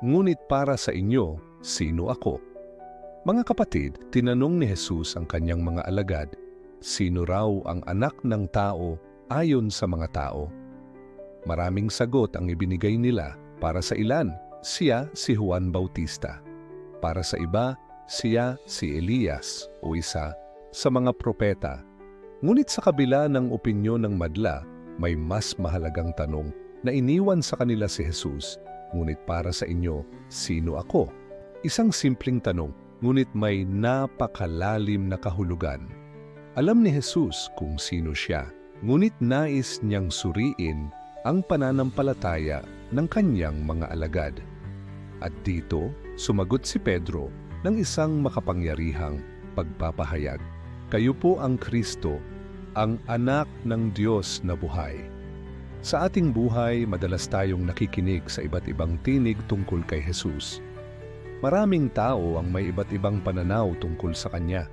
Ngunit para sa inyo, sino ako? Mga kapatid, tinanong ni Jesus ang kanyang mga alagad, sino raw ang anak ng tao ayon sa mga tao? Maraming sagot ang ibinigay nila para sa ilan, siya si Juan Bautista. Para sa iba, siya si Elias o isa sa mga propeta. Ngunit sa kabila ng opinyon ng madla, may mas mahalagang tanong na iniwan sa kanila si Jesus. Ngunit para sa inyo, sino ako? Isang simpleng tanong, ngunit may napakalalim na kahulugan. Alam ni Jesus kung sino siya, ngunit nais niyang suriin ang pananampalataya ng kanyang mga alagad. At dito, sumagot si Pedro ng isang makapangyarihang pagpapahayag. Kayo po ang Kristo, ang anak ng Diyos na buhay. Sa ating buhay, madalas tayong nakikinig sa iba't ibang tinig tungkol kay Jesus. Maraming tao ang may iba't ibang pananaw tungkol sa Kanya.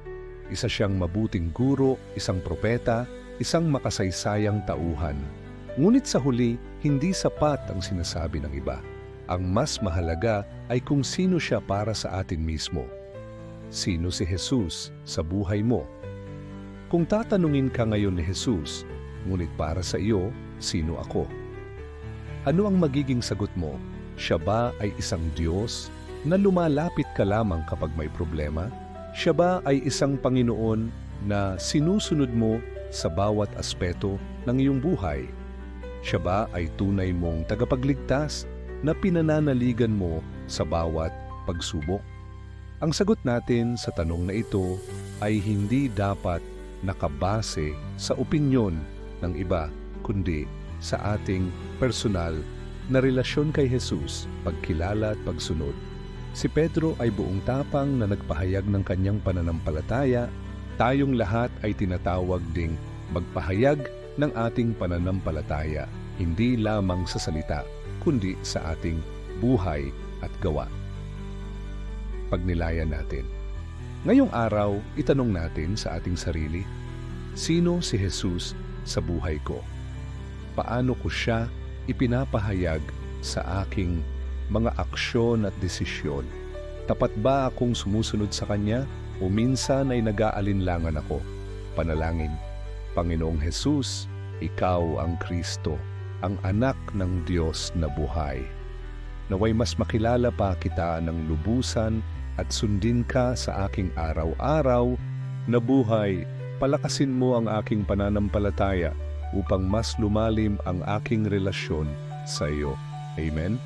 Isa siyang mabuting guro, isang propeta, isang makasaysayang tauhan. Ngunit sa huli, hindi sapat ang sinasabi ng iba. Ang mas mahalaga ay kung sino siya para sa atin mismo. Sino si Jesus sa buhay mo? Kung tatanungin ka ngayon ni Jesus, ngunit para sa iyo, sino ako? Ano ang magiging sagot mo? Siya ba ay isang Diyos na lumalapit ka lamang kapag may problema? Siya ba ay isang Panginoon na sinusunod mo sa bawat aspeto ng iyong buhay? Siya ba ay tunay mong tagapagligtas na pinananaligan mo sa bawat pagsubok? Ang sagot natin sa tanong na ito ay hindi dapat nakabase sa opinyon ng iba, kundi sa ating personal na relasyon kay Jesus, pagkilala at pagsunod. Si Pedro ay buong tapang na nagpahayag ng kanyang pananampalataya. Tayong lahat ay tinatawag ding magpahayag ng ating pananampalataya, hindi lamang sa salita, kundi sa ating buhay at gawa. Pagnilayan natin. Ngayong araw, itanong natin sa ating sarili, sino si Jesus sa buhay ko? Paano ko siya ipinapahayag sa aking mga aksyon at desisyon? Tapat ba akong sumusunod sa Kanya o minsan ay nag-aalinlangan ako? Panalangin, Panginoong Jesus, Ikaw ang Kristo, ang anak ng Diyos na buhay. Naway mas makilala pa kita ng lubusan at sundin ka sa aking araw-araw na buhay. Palakasin mo ang aking pananampalataya upang mas lumalim ang aking relasyon sa iyo. Amen?